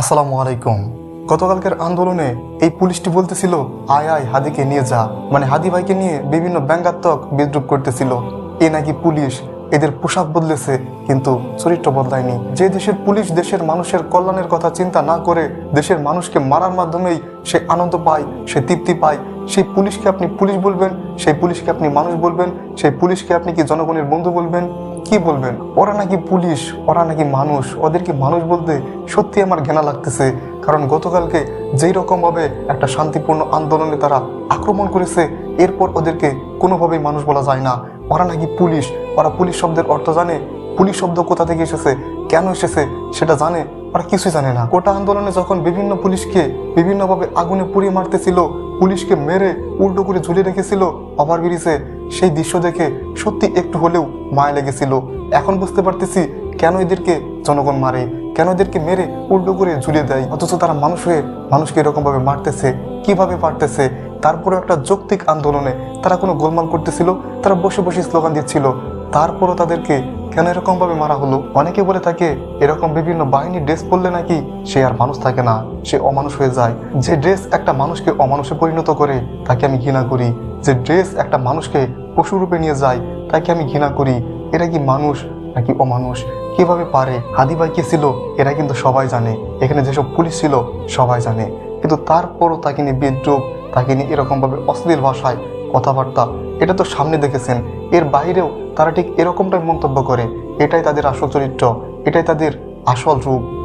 আসসালামু আলাইকুম। গতকালকের আন্দোলনে এই পুলিশটি বলতেছিল, আয় আয়, হাদিকে নিয়ে যা। মানে হাদি ভাইকে নিয়ে বিভিন্ন ব্যঙ্গাত্মক বিদ্রুপ করতেছিল। এ নাকি পুলিশ, এদের পোশাক বদলেছে, কিন্তু চরিত্র বদলায়নি। যে দেশের পুলিশ দেশের মানুষের কল্যাণের কথা চিন্তা না করে দেশের মানুষকে মারার মাধ্যমেই সে আনন্দ পায়, সে তৃপ্তি পায় সেই পুলিশকে আপনি পুলিশ বলবেন, সেই পুলিশকে আপনি মানুষ বলবেন, সেই পুলিশকে আপনি কি জনগণের বন্ধু বলবেন? কি বলবেন? ওরা নাকি পুলিশ, ওরা নাকি মানুষ ওদেরকে মানুষ বলতে সত্যি আমার ঘৃণা লাগতেছে? কারণ গতকালকে যেই রকমভাবে একটা শান্তিপূর্ণ আন্দোলনে তারা আক্রমণ করেছে, এরপর ওদেরকে কোনোভাবেই মানুষ বলা যায় না। ওরা নাকি পুলিশ, ওরা পুলিশ শব্দের অর্থ জানে? পুলিশ শব্দ কোথা থেকে এসেছে? কেন এসেছে? সেটা জানে? ওরা কিছুই জানে না। কোটা আন্দোলনে যখন বিভিন্ন পুলিশকে বিভিন্নভাবে আগুনে পুড়িয়ে মারতেছিল, পুলিশকে মেরে উল্টো করে ঝুলিয়ে রেখেছিল ওভার ব্রিজে, সেই দৃশ্য দেখে সত্যি একটু হলেও মায়া লেগেছিল। এখন বুঝতে পারতেছি কেন এদেরকে জনগণ মারে, কেন এদেরকে মেরে উল্টো করে ঝুলিয়ে দেয়। অথচ তারা মানুষ হয়ে মানুষকে এরকমভাবে মারতেছে, কীভাবে পারতেছে? তারপরে একটা যৌক্তিক আন্দোলনে তারা কোনো গোলমাল করতেছিল, তারা বসে বসে স্লোগান দিচ্ছিল। তারপরও তাদেরকে কেন এরকমভাবে মারা হলো? অনেকে বলে থাকে, এরকম বিভিন্ন বাহিনীর ড্রেস পরলে নাকি সে আর মানুষ থাকে না, সে অমানুষ হয়ে যায়। যে ড্রেস একটা মানুষকে অমানুষে পরিণত করে, তাকে আমি ঘৃণা করি। যে ড্রেস একটা মানুষকে পশুরূপে নিয়ে যায়, তাকে আমি ঘৃণা করি। এরা কি মানুষ নাকি অমানুষ? কীভাবে পারে? হাদিবাই কে ছিল? এরা কিন্তু সবাই জানে। এখানে যেসব পুলিশ ছিল, সবাই জানে। কিন্তু তারপরও তাকে নিয়ে বিদ্রুপ, তাকে নিয়ে এরকমভাবে অশ্লীল ভাষায় কথাবার্তা, এটা তো সামনে দেখেছেন। এর বাইরেও তারা ঠিক এরকমটাই মন্তব্য করে। এটাই তাদের আসল চরিত্র, এটাই তাদের আসল রূপ।